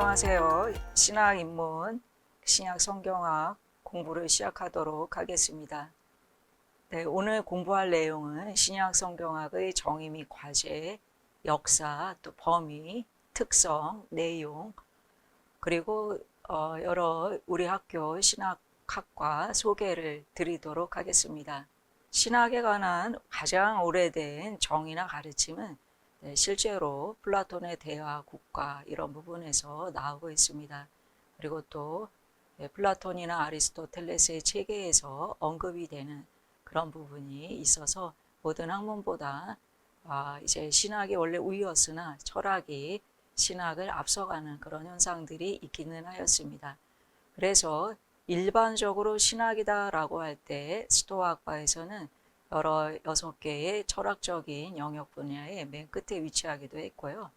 안녕하세요. 신학 입문 신약 성경학 공부를 시작하도록 하겠습니다. 네, 오늘 공부할 내용은 신약 성경학의 정의 및 과제, 역사, 또 범위, 특성, 내용, 그리고 어, 여러 우리 학교 신학학과 소개를 드리도록 하겠습니다. 신학에 관한 가장 오래된 정의나 가르침은 네, 실제로 플라톤의 대화 국가 이런 부분에서 나오고 있습니다. 그리고 또 네, 플라톤이나 아리스토텔레스의 체계에서 언급이 되는 그런 부분이 있어서 모든 학문보다 아, 이제 신학이 원래 우위였으나 철학이 신학을 앞서가는 그런 현상들이 있기는 하였습니다. 그래서 일반적으로 신학이다라고 할 때 스토아학파에서는 여러 여섯 개의 철학적인 영역 분야의 맨 끝에 위치하기도 했고요.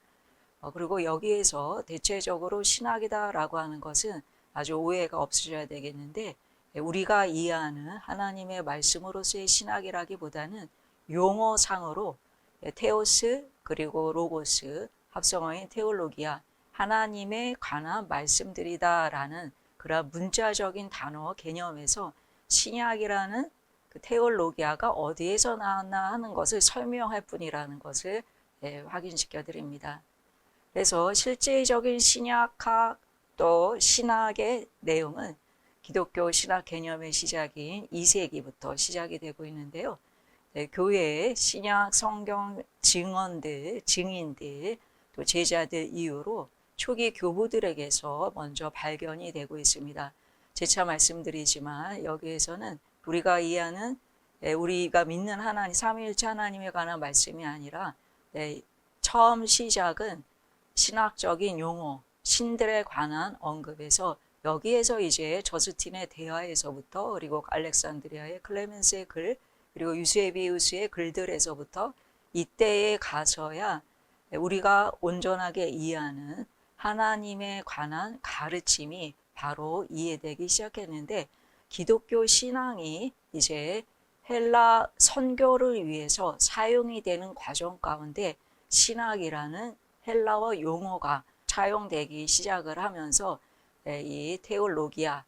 어, 그리고 여기에서 대체적으로 신학이다라고 하는 것은 아주 오해가 없으셔야 되겠는데 예, 우리가 이해하는 하나님의 말씀으로서의 신학이라기보다는 용어상으로 예, 테오스 그리고 로고스 합성어인 테올로기아 하나님에 관한 말씀들이다라는 그런 문자적인 단어 개념에서 신약이라는 그 테올로기아가 어디에서 나왔나 하는 것을 설명할 뿐이라는 것을 예, 확인시켜 드립니다. 그래서 실제적인 신약학 또 신학의 내용은 기독교 신학 개념의 시작인 2세기부터 시작이 되고 있는데요. 네, 교회의 신약 성경 증언들, 증인들, 또 제자들 이후로 초기 교부들에게서 먼저 발견이 되고 있습니다. 재차 말씀드리지만 여기에서는 우리가 이해하는 예, 우리가 믿는 하나님 삼위일체 하나님에 관한 말씀이 아니라 네, 처음 시작은 신학적인 용어 신들에 관한 언급에서 여기에서 이제 저스틴의 대화에서부터 그리고 알렉산드리아의 클레멘스의 글 그리고 유세비우스의 글들에서부터 이때에 가서야 우리가 온전하게 이해하는 하나님에 관한 가르침이 바로 이해되기 시작했는데 기독교 신앙이 이제 헬라 선교를 위해서 사용이 되는 과정 가운데 신학이라는 헬라어 용어가 차용되기 시작을 하면서 이 테올로기아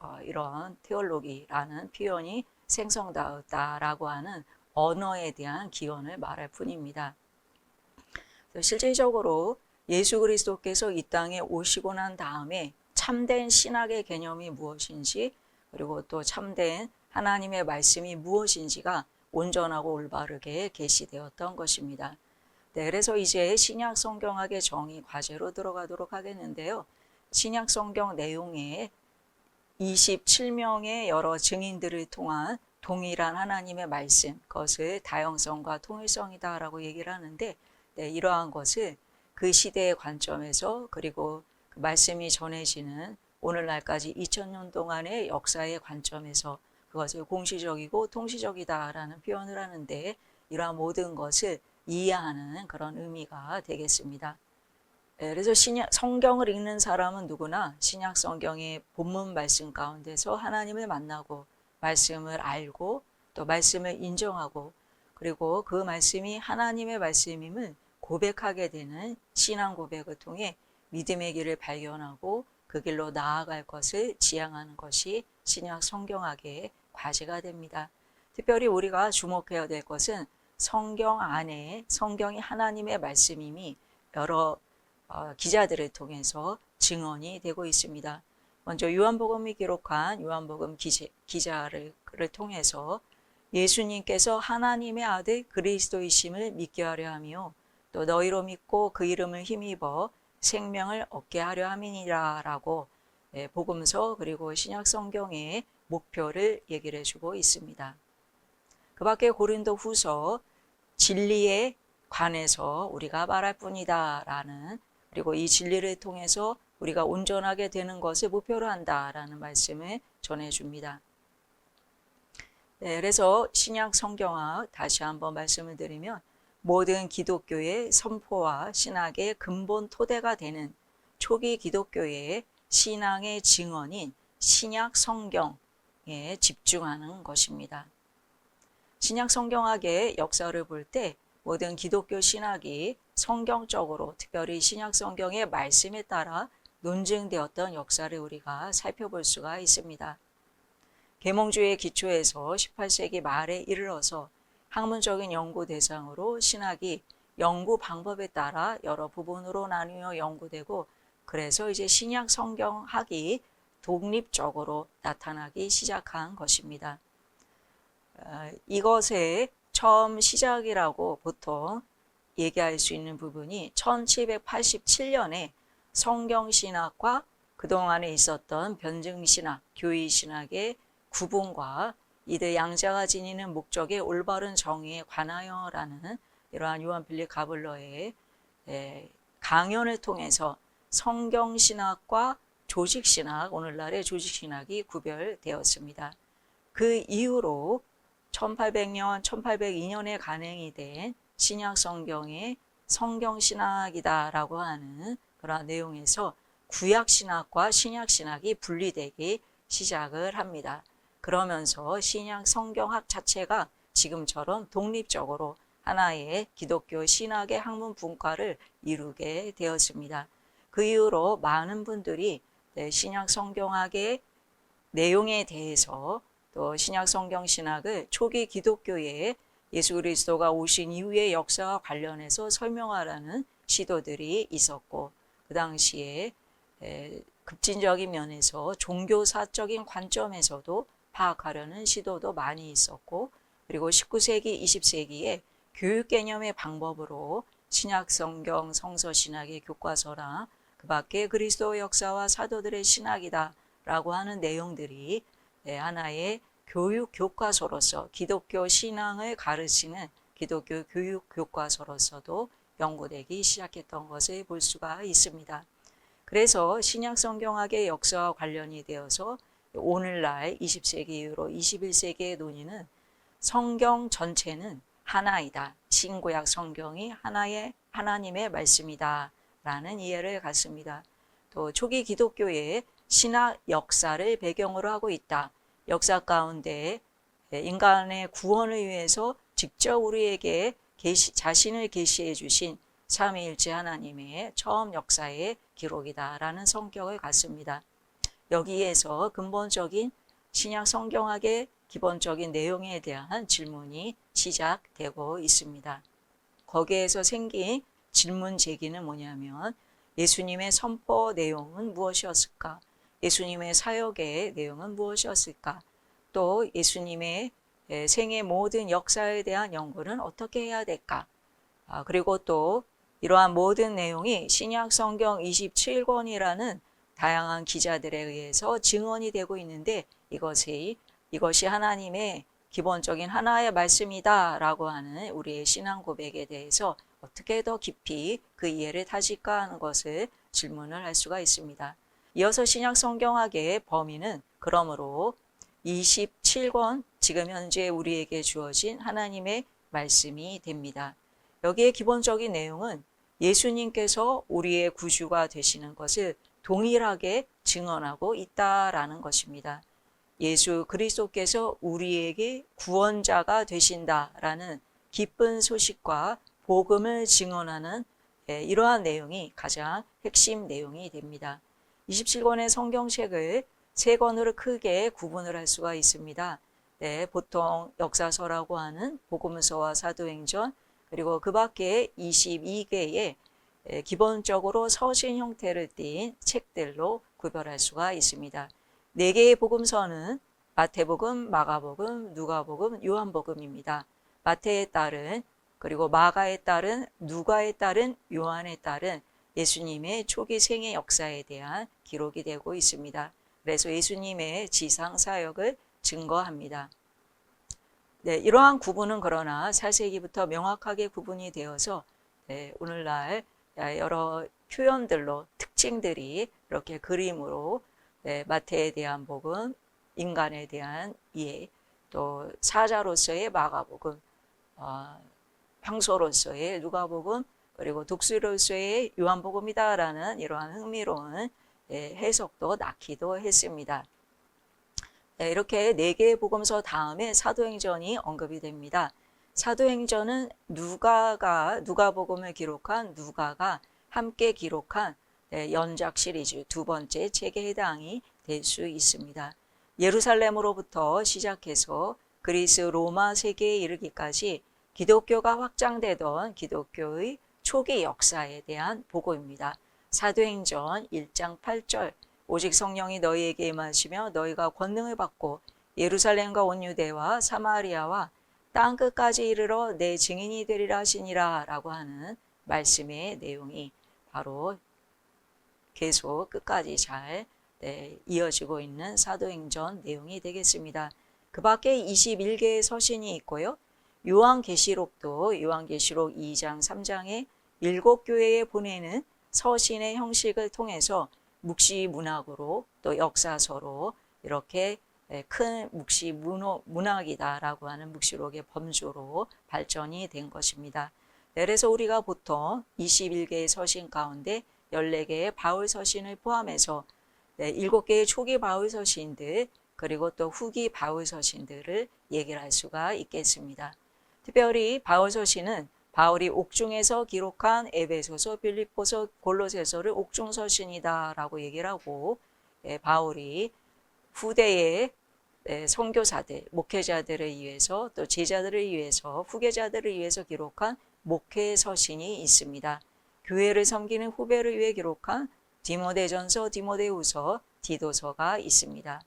어, 이런 테올로기라는 표현이 생성되었다라고 하는 언어에 대한 기원을 말할 뿐입니다. 실질적으로 예수 그리스도께서 이 땅에 오시고 난 다음에 참된 신학의 개념이 무엇인지 그리고 또 참된 하나님의 말씀이 무엇인지가 온전하고 올바르게 계시되었던 것입니다. 네, 그래서 이제 신약 성경학의 정의 과제로 들어가도록 하겠는데요. 신약 성경 내용에 27명의 여러 증인들을 통한 동일한 하나님의 말씀, 그것을 다양성과 통일성이다라고 얘기를 하는데, 네, 이러한 것을 그 시대의 관점에서 그리고 그 말씀이 전해지는 오늘날까지 2000년 동안의 역사의 관점에서 그것을 공시적이고 통시적이다라는 표현을 하는데 이러한 모든 것을 이해하는 그런 의미가 되겠습니다. 예, 그래서 신약 성경을 읽는 사람은 누구나 신약 성경의 본문 말씀 가운데서 하나님을 만나고 말씀을 알고 또 말씀을 인정하고 그리고 그 말씀이 하나님의 말씀임을 고백하게 되는 신앙 고백을 통해 믿음의 길을 발견하고 그 길로 나아갈 것을 지향하는 것이 신약 성경학의 과제가 됩니다. 특별히 우리가 주목해야 될 것은 성경 안에 성경이 하나님의 말씀임이 여러 어, 기자들을 통해서 증언이 되고 있습니다. 먼저 요한복음이 기록한 요한복음 기제, 기자 를 통해서 예수님께서 하나님의 아들 그리스도이심을 믿게 하려 하며 또 너희로 믿고 그 이름을 힘입어 생명을 얻게 하려 함이니라라고 예, 복음서 그리고 신약 성경의 목표를 얘기를 해주고 있습니다. 그 밖에 고린도 후서 진리에 관해서 우리가 말할 뿐이다 라는 그리고 이 진리를 통해서 우리가 온전하게 되는 것을 목표로 한다 라는 말씀을 전해줍니다. 네, 그래서 신약 성경학 다시 한번 말씀을 드리면 모든 기독교의 선포와 신학의 근본 토대가 되는 초기 기독교의 신앙의 증언인 신약 성경에 집중하는 것입니다. 신약 성경학의 역사를 볼 때 모든 기독교 신학이 성경적으로 특별히 신약 성경의 말씀에 따라 논증되었던 역사를 우리가 살펴볼 수가 있습니다. 계몽주의 기초에서 18세기 말에 이르러서 학문적인 연구 대상으로 신학이 연구 방법에 따라 여러 부분으로 나뉘어 연구되고 그래서 이제 신약 성경학이 독립적으로 나타나기 시작한 것입니다. 어, 이것의 처음 시작이라고 보통 얘기할 수 있는 부분이 1787년에 성경신학과 그동안에 있었던 변증신학, 교의신학의 구분과 이들 양자가 지니는 목적의 올바른 정의에 관하여라는 이러한 요한 필립 가블러의 강연을 통해서 성경 신학과 조직 신학, 오늘날의 조직 신학이 구별되었습니다. 그 이후로 1800년, 1802년에 간행이 된 신약 성경의 성경 신학이다라고 하는 그런 내용에서 구약 신학과 신약 신학이 분리되기 시작을 합니다. 그러면서 신약 성경학 자체가 지금처럼 독립적으로 하나의 기독교 신학의 학문 분과를 이루게 되었습니다. 그 이후로 많은 분들이 네, 신약 성경학의 내용에 대해서 또 신약 성경 신학을 초기 기독교의 예수 그리스도가 오신 이후의 역사와 관련해서 설명하라는 시도들이 있었고 그 당시에 급진적인 면에서 종교사적인 관점에서도 파악하려는 시도도 많이 있었고 그리고 19세기, 20세기에 교육 개념의 방법으로 신약 성경 성서 신학의 교과서랑 그 밖에 그리스도 역사와 사도들의 신학이다 라고 하는 내용들이 하나의 교육 교과서로서 기독교 신앙을 가르치는 기독교 교육 교과서로서도 연구되기 시작했던 것을 볼 수가 있습니다. 그래서 신약 성경학의 역사와 관련이 되어서 오늘날 20세기 이후로 21세기의 논의는 성경 전체는 하나이다. 신구약 성경이 하나의 하나님의 말씀이다. 라는 이해를 갖습니다. 또 초기 기독교의 신학 역사를 배경으로 하고 있다. 역사 가운데 인간의 구원을 위해서 직접 우리에게 계시, 자신을 계시해 주신 삼위일체 하나님의 처음 역사의 기록이다라는 성격을 갖습니다. 여기에서 근본적인 신약 성경학의 기본적인 내용에 대한 질문이 시작되고 있습니다. 거기에서 생긴 질문 제기는 뭐냐면 예수님의 선포 내용은 무엇이었을까? 예수님의 사역의 내용은 무엇이었을까? 또 예수님의 생의 모든 역사에 대한 연구는 어떻게 해야 될까? 아, 그리고 또 이러한 모든 내용이 신약 성경 27권이라는 다양한 기자들에 의해서 증언이 되고 있는데 이것이 이것이 하나님의 기본적인 하나의 말씀이다라고 하는 우리의 신앙 고백에 대해서 어떻게 더 깊이 그 이해를 타질까 하는 것을 질문을 할 수가 있습니다. 이어서 신약 성경학의 범위는 그러므로 27권 지금 현재 우리에게 주어진 하나님의 말씀이 됩니다. 여기에 기본적인 내용은 예수님께서 우리의 구주가 되시는 것을 동일하게 증언하고 있다라는 것입니다. 예수 그리스도께서 우리에게 구원자가 되신다라는 기쁜 소식과 복음을 증언하는 예, 이러한 내용이 가장 핵심 내용이 됩니다. 27권의 성경책을 세 권으로 크게 구분을 할 수가 있습니다. 네, 보통 역사서라고 하는 복음서와 사도행전 그리고 그 밖에 22개의 예, 기본적으로 서신 형태를 띈 책들로 구별할 수가 있습니다. 네 개의 복음서는 마태복음, 마가복음, 누가복음, 요한복음입니다. 마태에 따른 그리고 마가에 따른 누가에 따른 요한에 따른 예수님의 초기 생애 역사에 대한 기록이 되고 있습니다. 그래서 예수님의 지상 사역을 증거합니다. 네, 이러한 구분은 그러나 4세기부터 명확하게 구분이 되어서 네, 오늘날 여러 표현들로 특징들이 이렇게 그림으로 네, 마태에 대한 복음, 인간에 대한 이해, 또 사자로서의 마가복음, 어, 황소로서의 누가복음, 그리고 독수로서의 요한복음이다라는 이러한 흥미로운 예, 해석도 낳기도 했습니다. 네, 이렇게 네 개의 복음서 다음에 사도행전이 언급이 됩니다. 사도행전은 누가가 누가복음을 기록한 누가가 함께 기록한 네, 연작 시리즈 두 번째 책에 해당이 될 수 있습니다. 예루살렘으로부터 시작해서 그리스 로마 세계에 이르기까지 기독교가 확장되던 기독교의 초기 역사에 대한 보고입니다. 사도행전 1장 8절 오직 성령이 너희에게 임하시며 너희가 권능을 받고 예루살렘과 온 유대와 사마리아와 땅 끝까지 이르러 내 증인이 되리라 하시니라 라고 하는 말씀의 내용이 바로 계속 끝까지 잘 네, 이어지고 있는 사도행전 내용이 되겠습니다. 그 밖에 21개의 서신이 있고요. 요한계시록도 요한계시록 2장 3장에 일곱 교회에 보내는 서신의 형식을 통해서 묵시 문학으로 또 역사서로 이렇게 네, 큰 묵시 문학이다라고 하는 묵시록의 범주로 발전이 된 것입니다. 네, 그래서 우리가 보통 21개의 서신 가운데 14개의 바울 서신을 포함해서 네, 7개의 초기 바울 서신들 그리고 또 후기 바울 서신들을 얘기를 할 수가 있겠습니다. 특별히 바울 서신은 바울이 옥중에서 기록한 에베소서, 빌립보서, 골로새서를 옥중 서신이다라고 얘기를 하고 예, 바울이 후대의 예, 선교사들, 목회자들을 위해서 또 제자들을 위해서 후계자들을 위해서 기록한 목회 서신이 있습니다. 교회를 섬기는 후배를 위해 기록한 디모데전서, 디모데후서, 디도서가 있습니다.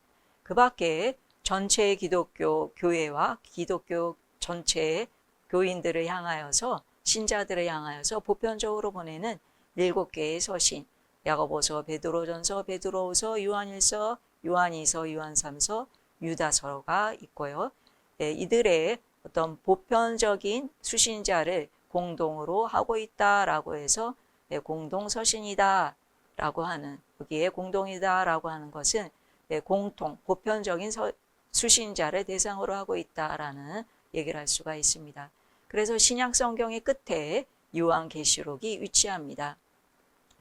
그 밖에 전체 기독교 교회와 기독교 전체 교인들을 향하여서 신자들을 향하여서 보편적으로 보내는 일곱 개의 서신 야고보서, 베드로전서, 베드로후서, 요한일서, 요한이서, 요한삼서, 유다서가 있고요. 예, 이들의 어떤 보편적인 수신자를 공동으로 하고 있다라고 해서 예, 공동 서신이다 라고 하는 여기에 공동이다 라고 하는 것은 네, 공통 보편적인 서, 수신자를 대상으로 하고 있다라는 얘기를 할 수가 있습니다. 그래서 신약 성경의 끝에 요한 계시록이 위치합니다.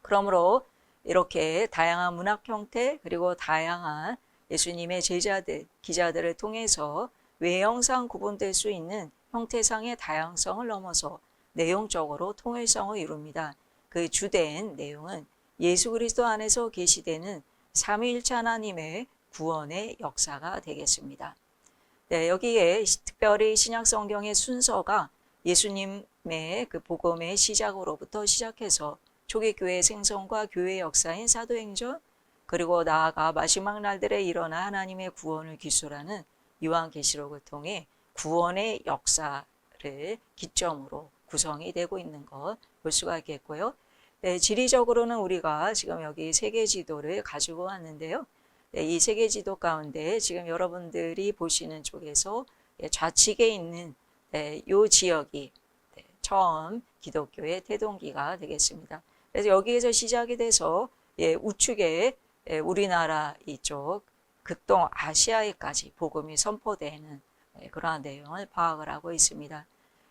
그러므로 이렇게 다양한 문학 형태 그리고 다양한 예수님의 제자들, 기자들을 통해서 외형상 구분될 수 있는 형태상의 다양성을 넘어서 내용적으로 통일성을 이룹니다. 그 주된 내용은 예수 그리스도 안에서 계시되는 삼위일체 하나님의 구원의 역사가 되겠습니다. 네, 여기에 특별히 신약 성경의 순서가 예수님의 그 복음의 시작으로부터 시작해서 초기 교회 생성과 교회 역사인 사도행전 그리고 나아가 마지막 날들에 일어나 하나님의 구원을 기술하는 요한계시록을 통해 구원의 역사를 기점으로 구성이 되고 있는 것 볼 수가 있겠고요. 네, 지리적으로는 우리가 지금 여기 세계 지도를 가지고 왔는데요. 네, 이 세계 지도 가운데 지금 여러분들이 보시는 쪽에서 예, 좌측에 있는 네, 이 지역이 네, 처음 기독교의 태동기가 되겠습니다. 그래서 여기에서 시작이 돼서 예, 우측에 예, 우리나라 이쪽 극동 아시아에까지 복음이 선포되는 예, 그러한 내용을 파악을 하고 있습니다.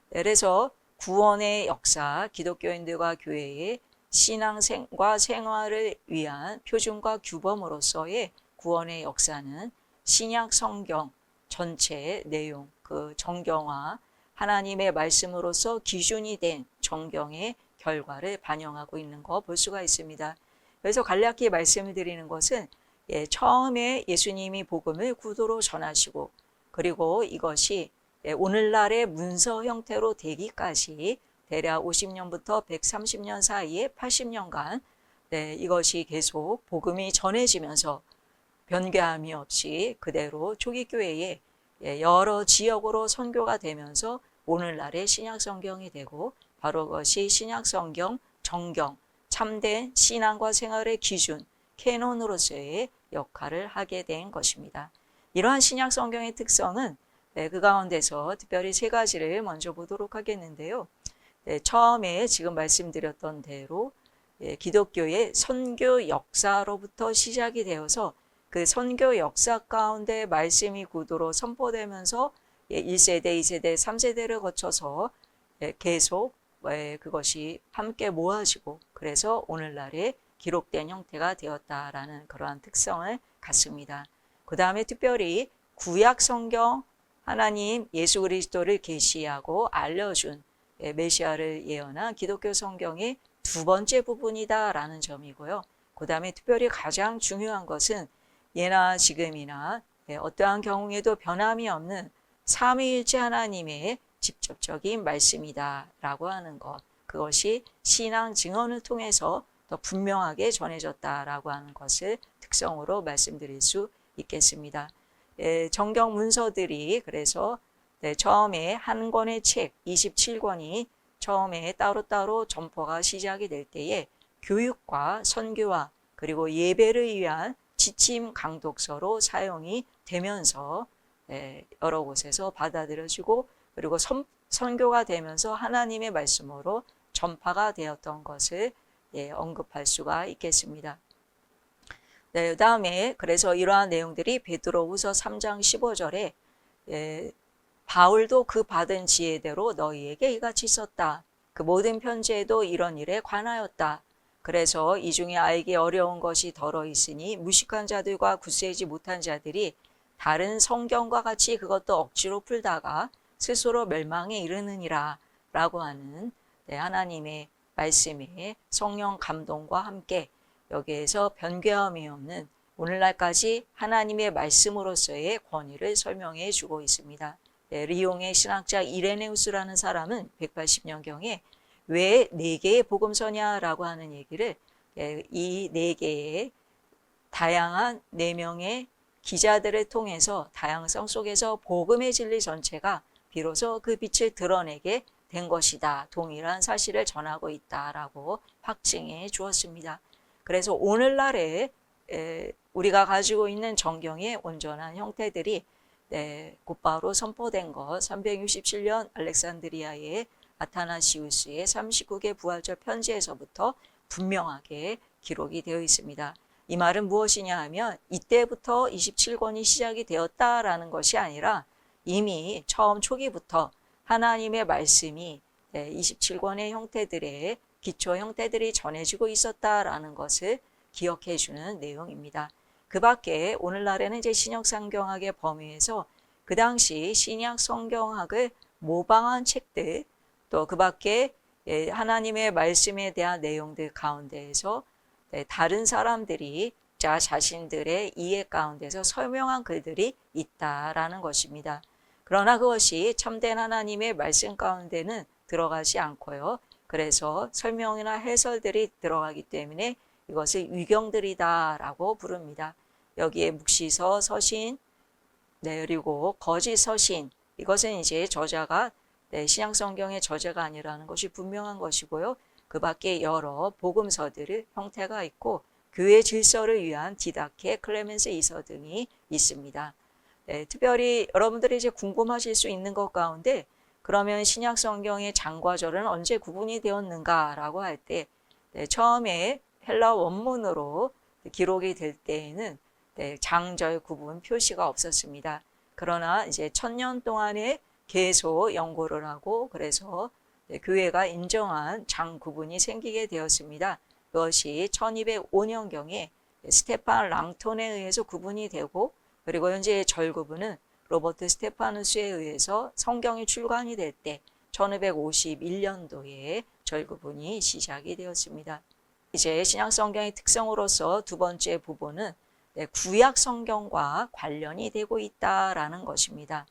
네, 그래서 구원의 역사, 기독교인들과 교회의 신앙과 생활을 위한 표준과 규범으로서의 구원의 역사는 신약 성경 전체의 내용, 그 정경화, 하나님의 말씀으로서 기준이 된 정경의 결과를 반영하고 있는 거 볼 수가 있습니다. 그래서 간략히 말씀을 드리는 것은 예, 처음에 예수님이 복음을 구도로 전하시고 그리고 이것이 예, 오늘날의 문서 형태로 되기까지 대략 50년부터 130년 사이에 80년간 네, 이것이 계속 복음이 전해지면서 변개함이 없이 그대로 초기 교회에 예, 여러 지역으로 선교가 되면서 오늘날의 신약 성경이 되고 바로 그것이 신약 성경 정경 참된 신앙과 생활의 기준 캐논으로서의 역할을 하게 된 것입니다. 이러한 신약 성경의 특성은 네, 그 가운데서 특별히 세 가지를 먼저 보도록 하겠는데요. 네, 처음에 지금 말씀드렸던 대로 예, 기독교의 선교 역사로부터 시작이 되어서 그 선교 역사 가운데 말씀이 구도로 선포되면서 예, 1세대, 2세대, 3세대를 거쳐서 예, 계속 예, 그것이 함께 모아지고 그래서 오늘날의 기록된 형태가 되었다라는 그러한 특성을 갖습니다. 그 다음에 특별히 구약 성경 하나님 예수 그리스도를 계시하고 알려준 예, 메시아를 예언한 기독교 성경의 두 번째 부분이다라는 점이고요. 그 다음에 특별히 가장 중요한 것은 예나 지금이나 예, 어떠한 경우에도 변함이 없는 삼위일체 하나님의 직접적인 말씀이다라고 하는 것. 그것이 신앙 증언을 통해서 더 분명하게 전해졌다라고 하는 것을 특성으로 말씀드릴 수 있겠습니다. 예, 정경 문서들이 그래서 네, 처음에 한 권의 책 27권이 처음에 따로따로 점포가 시작이 될 때에 교육과 선교와 그리고 예배를 위한 지침 강독서로 사용이 되면서 예, 여러 곳에서 받아들여지고 그리고 선, 선교가 되면서 하나님의 말씀으로 전파가 되었던 것을 예, 언급할 수가 있겠습니다. 네, 그다음에 그래서 이러한 내용들이 베드로후서 3장 15절에 예, 바울도 그 받은 지혜대로 너희에게 이같이 썼다. 그 모든 편지에도 이런 일에 관하였다. 그래서 이 중에 알기 어려운 것이 덜어 있으니 무식한 자들과 굳세지 못한 자들이 다른 성경과 같이 그것도 억지로 풀다가 스스로 멸망에 이르느니라 라고 하는 네, 하나님의 말씀에 성령 감동과 함께 여기에서 변개함이 없는 오늘날까지 하나님의 말씀으로서의 권위를 설명해 주고 있습니다. 네, 리옹의 신학자 이레네우스라는 사람은 180년경에 왜 네 개의 복음서냐라고 하는 얘기를 예, 이네 개의 다양한 네 명의 기자들을 통해서 다양성 속에서 복음의 진리 전체가 비로소 그 빛을 드러내게 된 것이다. 동일한 사실을 전하고 있다라고 확증해 주었습니다. 그래서 오늘날에 우리가 가지고 있는 정경의 온전한 형태들이 네, 곧바로 선포된 것 367년 알렉산드리아의 아타나시우스의 39개 부활절 편지에서부터 분명하게 기록이 되어 있습니다. 이 말은 무엇이냐 하면 이때부터 27권이 시작이 되었다라는 것이 아니라 이미 처음 초기부터 하나님의 말씀이 27권의 형태들의 기초 형태들이 전해지고 있었다라는 것을 기억해 주는 내용입니다. 그 밖에 오늘날에는 이제 신약 성경학의 범위에서 그 당시 신약 성경학을 모방한 책들 또 그 밖에 예, 하나님의 말씀에 대한 내용들 가운데에서 네, 다른 사람들이 자 자신들의 이해 가운데서 설명한 글들이 있다라는 것입니다. 그러나 그것이 참된 하나님의 말씀 가운데는 들어가지 않고요. 그래서 설명이나 해설들이 들어가기 때문에 이것을 위경들이다라고 부릅니다. 여기에 묵시서, 서신, 네, 그리고 거짓 서신 이것은 이제 저자가 네, 신약 성경의 저자가 아니라는 것이 분명한 것이고요. 그 밖에 여러 복음서들의 형태가 있고 교회 질서를 위한 디다케, 클레멘스 이서 등이 있습니다. 네, 특별히 여러분들이 이제 궁금하실 수 있는 것 가운데 그러면 신약 성경의 장과절은 언제 구분이 되었는가라고 할때 네, 처음에 헬라 원문으로 기록이 될 때에는 네, 장절 구분 표시가 없었습니다. 그러나 이제 천년 동안에 계속 연구를 하고 그래서 네, 교회가 인정한 장 구분이 생기게 되었습니다. 그것이 1205년경에 스테판 랑톤에 의해서 구분이 되고 그리고 현재 절 구분은 로버트 스테파누스에 의해서 성경이 출간이 될 때 1551년도에 절 구분이 시작이 되었습니다. 이제 신약 성경의 특성으로서 두 번째 부분은 네, 구약 성경과 관련이 되고 있다라는 것입니다.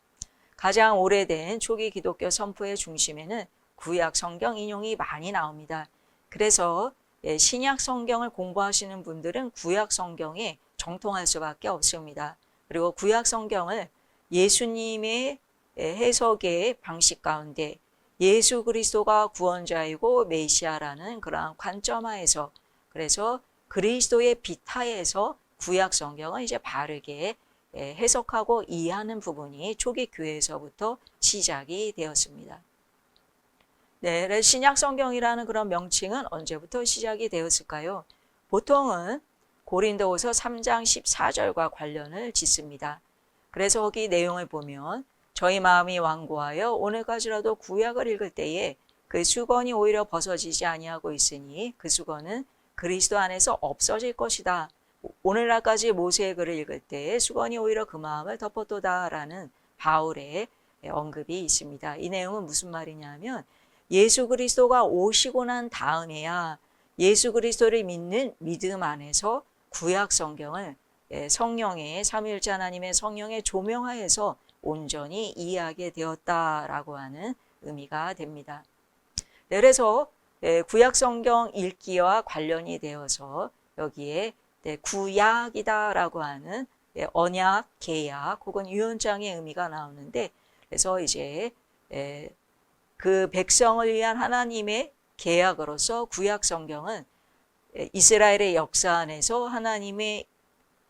가장 오래된 초기 기독교 선포의 중심에는 구약 성경 인용이 많이 나옵니다. 그래서 예, 신약 성경을 공부하시는 분들은 구약 성경에 정통할 수밖에 없습니다. 그리고 구약 성경을 예수님의 예, 해석의 방식 가운데 예수 그리스도가 구원자이고 메시아라는 그러한 관점하에서 그래서 그리스도의 비타에서 구약 성경을 이제 바르게 예, 해석하고 이해하는 부분이 초기 교회에서부터 시작이 되었습니다. 네, 신약 성경이라는 그런 명칭은 언제부터 시작이 되었을까요? 보통은 고린도후서 3장 14절과 관련을 짓습니다. 그래서 거기 내용을 보면 저희 마음이 완고하여 오늘까지라도 구약을 읽을 때에 그 수건이 오히려 벗어지지 아니하고 있으니 그 수건은 그리스도 안에서 없어질 것이다. 오늘날까지 모세의 글을 읽을 때 수건이 오히려 그 마음을 덮었도다라는 바울의 언급이 있습니다. 이 내용은 무슨 말이냐면 예수 그리스도가 오시고 난 다음에야 예수 그리스도를 믿는 믿음 안에서 구약 성경을 예, 성령의 삼위일체 하나님의 성령의 조명하에서 온전히 이해하게 되었다라고 하는 의미가 됩니다. 네, 그래서 예, 구약 성경 읽기와 관련이 되어서 여기에 네, 구약이다라고 하는 예, 언약, 계약 혹은 유언장의 의미가 나오는데 그래서 이제 예, 그 백성을 위한 하나님의 계약으로서 구약 성경은 예, 이스라엘의 역사 안에서 하나님의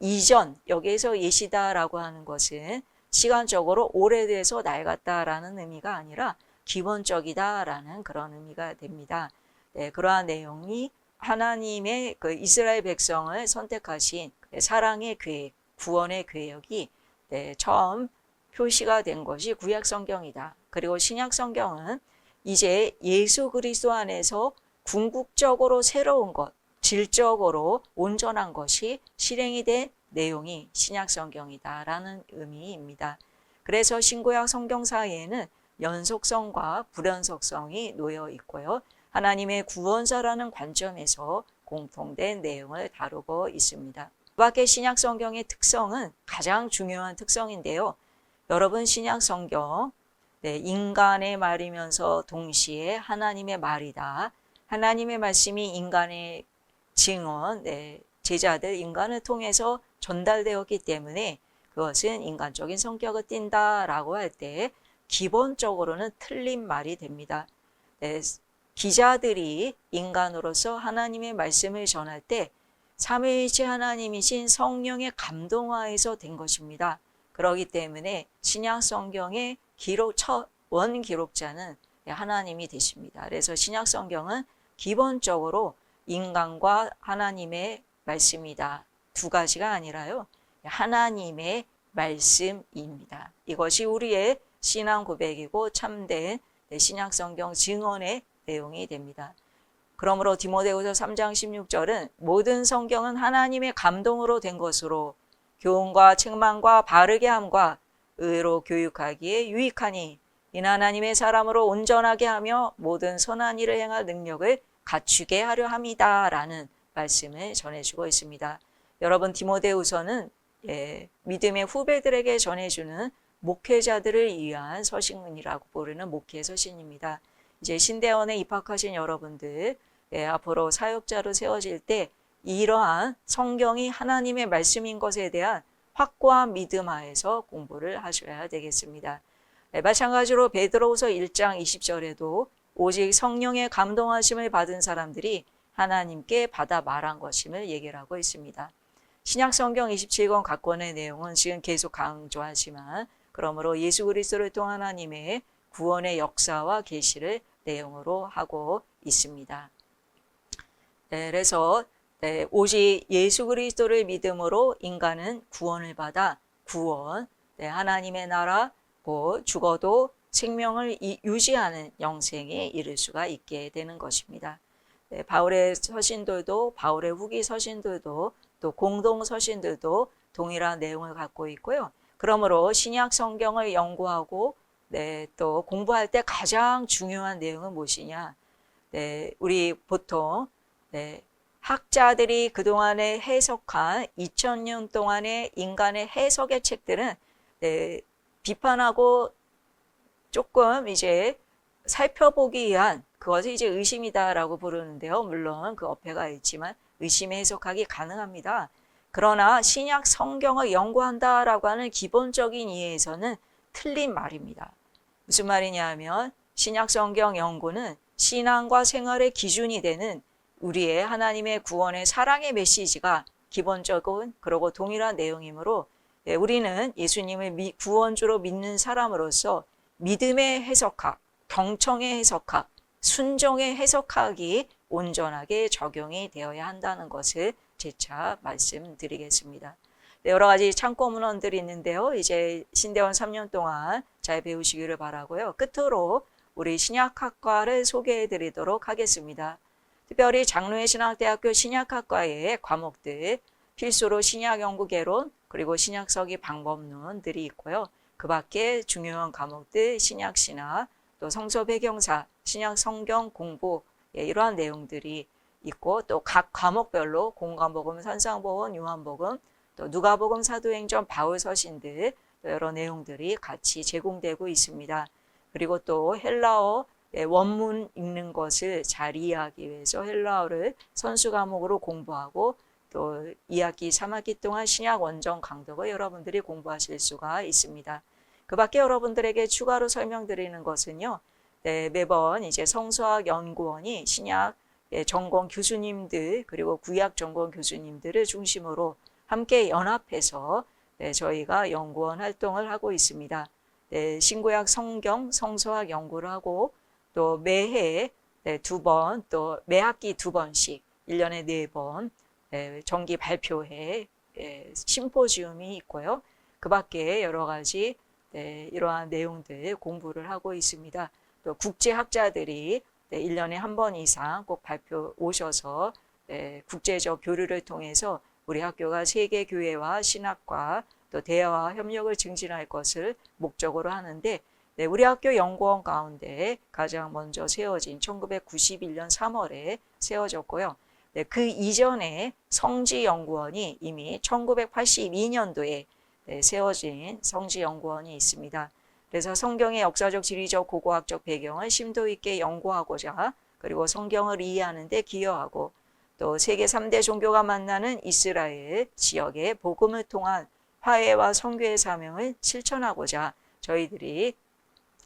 이전 여기에서 예시다라고 하는 것은 시간적으로 오래돼서 낡았다라는 의미가 아니라 기본적이다라는 그런 의미가 됩니다. 네, 그러한 내용이 하나님의 그 이스라엘 백성을 선택하신 사랑의 계획, 구원의 계획이 네, 처음 표시가 된 것이 구약 성경이다. 그리고 신약 성경은 이제 예수 그리스도 안에서 궁극적으로 새로운 것, 질적으로 온전한 것이 실행이 된 내용이 신약 성경이다라는 의미입니다. 그래서 신구약 성경 사이에는 연속성과 불연속성이 놓여 있고요. 하나님의 구원자라는 관점에서 공통된 내용을 다루고 있습니다. 그 밖에 신약 성경의 특성은 가장 중요한 특성인데요. 여러분 신약 성경 네, 인간의 말이면서 동시에 하나님의 말이다. 하나님의 말씀이 인간의 증언, 네, 제자들 인간을 통해서 전달되었기 때문에 그것은 인간적인 성격을 띈다라고 할 때 기본적으로는 틀린 말이 됩니다. 네, 기자들이 인간으로서 하나님의 말씀을 전할 때 삼위일체 하나님이신 성령의 감동하에서 된 것입니다. 그러기 때문에 신약 성경의 기록 첫 원 기록자는 하나님이 되십니다. 그래서 신약 성경은 기본적으로 인간과 하나님의 말씀이다. 두 가지가 아니라요. 하나님의 말씀입니다. 이것이 우리의 신앙 고백이고 참된 신약 성경 증언의 내용이 됩니다. 그러므로 디모데후서 3장 16절은 모든 성경은 하나님의 감동으로 된 것으로 교훈과 책망과 바르게 함과 의로 교육하기에 유익하니 이는 하나님의 사람으로 온전하게 하며 모든 선한 일을 행할 능력을 갖추게 하려 함이다라는 말씀을 전해주고 있습니다. 여러분 디모데후서는 예, 믿음의 후배들에게 전해주는 목회자들을 위한 서신문이라고 부르는 목회 서신입니다. 이제 신대원에 입학하신 여러분들 예, 앞으로 사역자로 세워질 때 이러한 성경이 하나님의 말씀인 것에 대한 확고한 믿음 하에서 공부를 하셔야 되겠습니다. 네, 마찬가지로 베드로후서 1장 20절에도 오직 성령의 감동하심을 받은 사람들이 하나님께 받아 말한 것임을 얘기를 하고 있습니다. 신약 성경 27권 각 권의 내용은 지금 계속 강조하지만 그러므로 예수 그리스도를 통한 하나님의 구원의 역사와 계시를 내용으로 하고 있습니다. 네, 그래서 네, 오직 예수 그리스도를 믿음으로 인간은 구원을 받아 구원, 네, 하나님의 나라, 곧 죽어도 생명을 유지하는 영생에 이를 수가 있게 되는 것입니다. 네, 바울의 서신들도 바울의 후기 서신들도 또 공동 서신들도 동일한 내용을 갖고 있고요. 그러므로 신약 성경을 연구하고 네, 또 공부할 때 가장 중요한 내용은 무엇이냐? 네, 우리 보통 네, 학자들이 그동안에 해석한 2000년 동안의 인간의 해석의 책들은 네, 비판하고 조금 이제 살펴보기 위한 그것이 이제 의심이다라고 부르는데요. 물론 그 어폐가 있지만 의심의 해석하기 가능합니다. 그러나 신약 성경을 연구한다라고 하는 기본적인 이해에서는 틀린 말입니다. 무슨 말이냐 하면 신약 성경 연구는 신앙과 생활의 기준이 되는 우리의 하나님의 구원의 사랑의 메시지가 기본적인 그러고 동일한 내용이므로 예, 우리는 예수님을 구원주로 믿는 사람으로서 믿음의 해석학, 경청의 해석학, 순종의 해석학이 온전하게 적용이 되어야 한다는 것을 재차 말씀드리겠습니다. 네, 여러 가지 참고 문헌들이 있는데요. 이제 신대원 3년 동안 잘 배우시기를 바라고요. 끝으로 우리 신약학과를 소개해 드리도록 하겠습니다. 특별히 장로회 신학대학교 신약학과의 과목들 필수로 신약연구개론 그리고 신약서기 방법론들이 있고요. 그 밖에 중요한 과목들 신약신학 또 성서 배경사 신약 성경 공부 예, 이러한 내용들이 있고 또 각 과목별로 공간복음, 산상복음, 요한복음, 또 누가복음, 사도행전, 바울서신들 또 여러 내용들이 같이 제공되고 있습니다. 그리고 또 헬라어 예, 원문 읽는 것을 잘 이해하기 위해서 헬라어를 선수 과목으로 공부하고 또 2학기, 3학기 동안 신약 원정 강독을 여러분들이 공부하실 수가 있습니다. 그 밖에 여러분들에게 추가로 설명드리는 것은요. 네, 매번 이제 성서학 연구원이 신약 예, 전공 교수님들 그리고 구약 전공 교수님들을 중심으로 함께 연합해서 네, 저희가 연구원 활동을 하고 있습니다. 네, 신구약 성경 성서학 연구를 하고 또 매해 네, 두 번, 또 매 학기 두 번씩, 1년에 네 번, 네, 정기 발표회, 예, 심포지움이 있고요. 그 밖에 여러 가지 네, 이러한 내용들 공부를 하고 있습니다. 또 국제학자들이 네, 1년에 한 번 이상 꼭 발표 오셔서 네, 국제적 교류를 통해서 우리 학교가 세계 교회와 신학과 또 대화와 협력을 증진할 것을 목적으로 하는데 네, 우리 학교 연구원 가운데 가장 먼저 세워진 1991년 3월에 세워졌고요. 네, 그 이전에 성지연구원이 이미 1982년도에 네, 세워진 성지연구원이 있습니다. 그래서 성경의 역사적, 지리적, 고고학적 배경을 심도 있게 연구하고자 그리고 성경을 이해하는 데 기여하고 또 세계 3대 종교가 만나는 이스라엘 지역의 복음을 통한 화해와 성교의 사명을 실천하고자 저희들이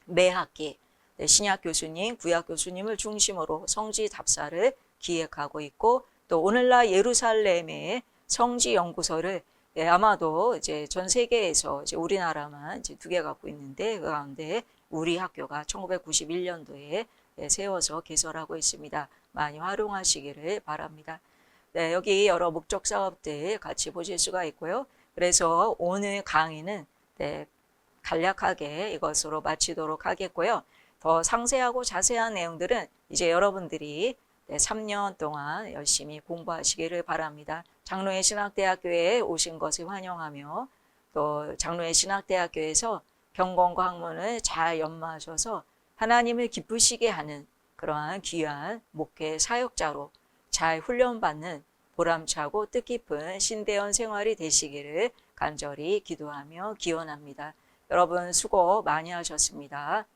매 학기 네, 신약 교수님, 구약 교수님을 중심으로 성지 답사를 기획하고 있고 또 오늘날 예루살렘의 성지 연구소를 네, 아마도 이제 전 세계에서 이제 우리나라만 이제 두 개 갖고 있는데 그 가운데 우리 학교가 1991년도에 네, 세워서 개설하고 있습니다. 많이 활용하시기를 바랍니다. 네, 여기 여러 목적 사업들 같이 보실 수가 있고요. 그래서 오늘 강의는 네, 간략하게 이것으로 마치도록 하겠고요. 더 상세하고 자세한 내용들은 이제 여러분들이 네, 3년 동안 열심히 공부하시기를 바랍니다. 장로의 신학대학교에 오신 것을 환영하며 또 장로의 신학대학교에서 경건과 학문을 잘 연마하셔서 하나님을 기쁘시게 하는 그러한 귀한 목회 사역자로 잘 훈련받는 보람차고 뜻깊은 신대원 생활이 되시기를 간절히 기도하며 기원합니다. 여러분 수고 많이 하셨습니다.